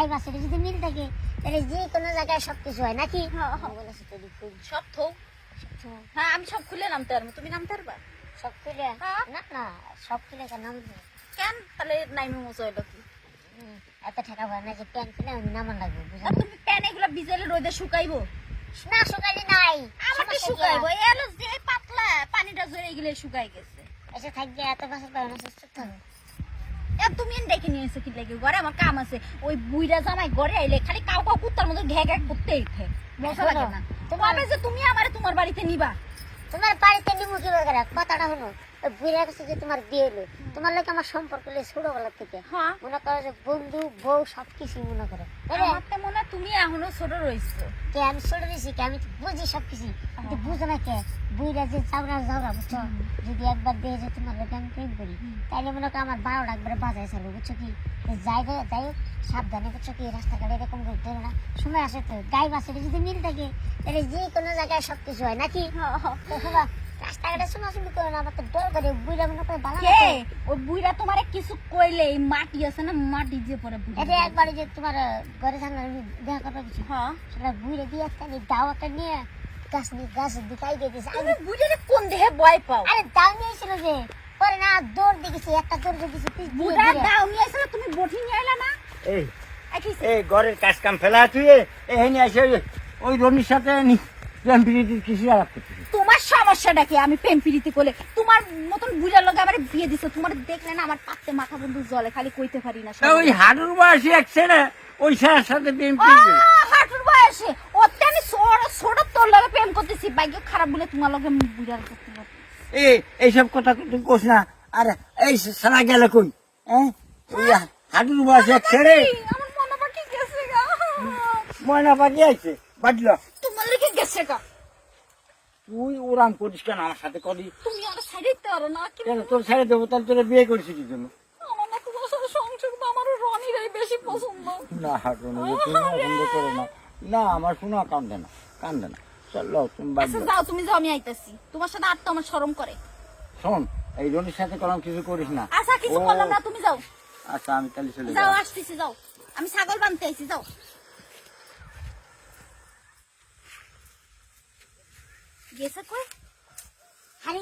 গাই বাসে যদি মিল থাকে তাহলে যে কোনো জায়গায় সবকিছু হয় নাকি? হ্যাঁ, হ্যাঁ। সব থোক। হ্যাঁ আমি সব খুলে নামতে পারব। তুমি নামতে পারবা? সব খুলে? হ্যাঁ। না না সব খুলে কেন নামবে? কেন? তাহলে নাইমে মজা হইল কি? এত টাকা ভয় না যে প্যান কিনে আমি নামান লাগবে তুমি প্যান এগুলো ভিজাইলে রোদে শুকাইবো? না সকালে নাই। আমাকে শুকাইবো। আর? এলো যে পাতলা পানিটা জড়ে গেলে শুকাই গেছে। এসে থাকবে এত বছর পাবে না সুস্থ তো। তুমি এনে ডেকে নিয়ে এসে কি লাগে? ঘরে আমার কাম আছে। ওই বুইরা জামাই ঘরে আইলে খালি কাউ কাউ কুত্তার মতো ঘ্যাক ঘ্যাক করতেই থাকে মজা লাগে না। তোমার- যে তুমি আমারে তোমার বাড়িতে নিবা। তোমার বাড়িতে নিমু কি করে? কথাটা হলো বুড়া কাছে যে তোমার বিয়ে হলো তোমার লোক আমার সম্পর্ক হলো ছোটবেলা থেকে। হ্যাঁ। মনে করো যে বন্ধু বউ সবকিছু মনে করে? আমার মনে তুমি এখনও ছোট রইছো কে? আমি ছোট দিছি কে? আমি বুঝি সবকিছু। বুঝো না কে? বুইরা যে চাউরা যাওরা বুঝছ? যদি একবার দেখে যে তোমার লোক আমি প্রেম করি তাইলে মনে করো আমার বারোটা একবারে বাজায় বুঝছ কি? যাই যাই সাবধানে বুঝছ কি? রাস্তাঘাটে এরকম না। সময় আসে তো গাই বাসে যদি মিল থাকে তাহলে যে কোনো জায়গায় সবকিছু হয় নাকি? রাস্তাঘাটে শোনাশুনি করে না আমার তো ডর করে বুইরা মনে করে বালা ওই বুইরা তোমারে কিছু কইলে এই মাটি আছে না মাটি যে পরে এটা একবারে যে তোমার ঘরে সামনে দেখা কিছু। হ্যাঁ সেটা বুইরে দিয়ে একটা দাওয়াটা নিয়ে গাছ নিয়ে দিকাই দিয়েছে তুমি বুইরারে কোন দেহে ভয় পাও? আরে দাও নিয়েছিল যে। পরে না দৌড় দেখেছি একটা দৌড় দেখেছি পিছ দিয়ে দাও নিয়ে তুমি বটি নিয়ে আইলা না? এই এই ঘরের কাজ কাম ফেলা তুই এখানে এসে ওই- রনির সাথে নি- প্রেম প্রীতির কিছু আলাপ করতেছিস? তোমার সমস্যাটা কি? আমি প্রেম প্রীতি করলে তোমার মতন বুঝার লোক আমার বিয়ে দিছে। তোমার দেখলে না আমার পাতে মাথা বন্ধু জলে খালি কইতে পারি না ওই হাডুর বয়সী এক ছেলে ওই সাথে প্রেম প্রীতি করে। আহ, হাঁটুর বয়সে ওতে আমি ছোট ছোট তোর লগে প্রেম করতেছি ভাগ্য খারাপ বলে তোমার লগে বুড়ার করতে এই এইসব কথা তুই কোস না। আর এই সারা গেল কই? হ্যাঁ হাডুর বয়সী গা। ময়না পাখি আছে বাজল তোমার লেগে গেছে গা। তুই ওরাম করিস কেন আমার সাথে করি তুমি আর সাইডে পারো না কেন তোর ছেড়ে দেবো তাহলে তোরা বিয়ে করেছিস কি জন্য? আমার না তোমার সাথে সংসার তো আমার রনিরাই বেশি পছন্দ। না হাঁটুনো তুমি পছন্দ করো না। না আমার শোনা কান্দে না কান্দে না। চলো তুমি বাদ আচ্ছা দাও। যাও তুমি যাও আমি আইতাছি। তোমার সাথে আর তো আমার শরম করে। শোন এই রনির সাথে কোনো কিছু করিস না। আচ্ছা কিছু ও, করলাম না তুমি যাও। আচ্ছা আমি তাহলে চলে যাও যাও। আসতেছি যাও। আমি ছাগল বানতে আইছি যাও। গেছে কই? আরে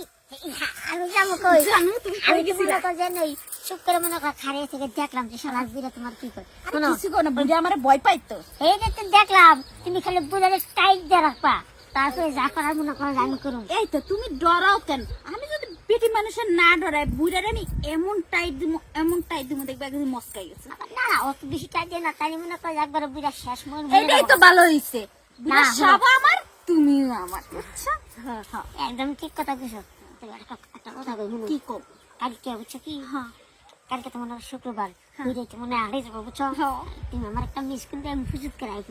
হা- আমি যাব কই? জানো তুমি কই আমি গেছিলা? মনে কর যে নই। চুপ করে মনে কর খাড়িয়ে থেকে দেখলাম যে শালা তোমার কি করে। শোনো। কিছু কর না বুড়ি আমার ভয় পাইতো। এই যে তো দেখলাম তুমি খালি বুড়ারে টাইট দিয়ে রাখবা। তারপরে যা করার মনে করো আমি করুন। এই তো তুমি ডরাও কেন? আমি যদি মানুষের না ডরাই বুড়ার আমি এমন টাইট দিব এমন টাইট দিব দেখবে একদম মস্কাই গেছে। না না অত বেশি টাইট দিয়ে না তাই মনে করো একবার বুড়া শেষ মন এইটাই তো ভালো হইছে। না, সব আমার তুমিও আমার বুঝছ? হ্যাঁ হ্যাঁ। একদম ঠিক কথা কইছো। একটা কথা কই কি কর কালকে বুঝছ কি? হ্যাঁ। কালকে তো হয়। শুক্রবার মনে হয় আড়াই যাব বুঝছ? তুমি আমার একটা মিস কিন্তু আমি ফুজুত করে আই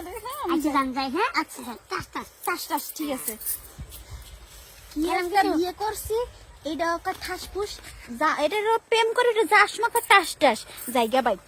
তাহলে হ্যাঁ আমি আচ্ছা হ্যাঁ? আচ্ছা টাস টাস টাস টাস ঠিক আছে। কি এরম একটা কিছু? বিয়ে করছি এটা ওকে ঠাসফুস যা এটা প্রেম করে এটা যাস মাখা টাস টাস জায়গা বাইক।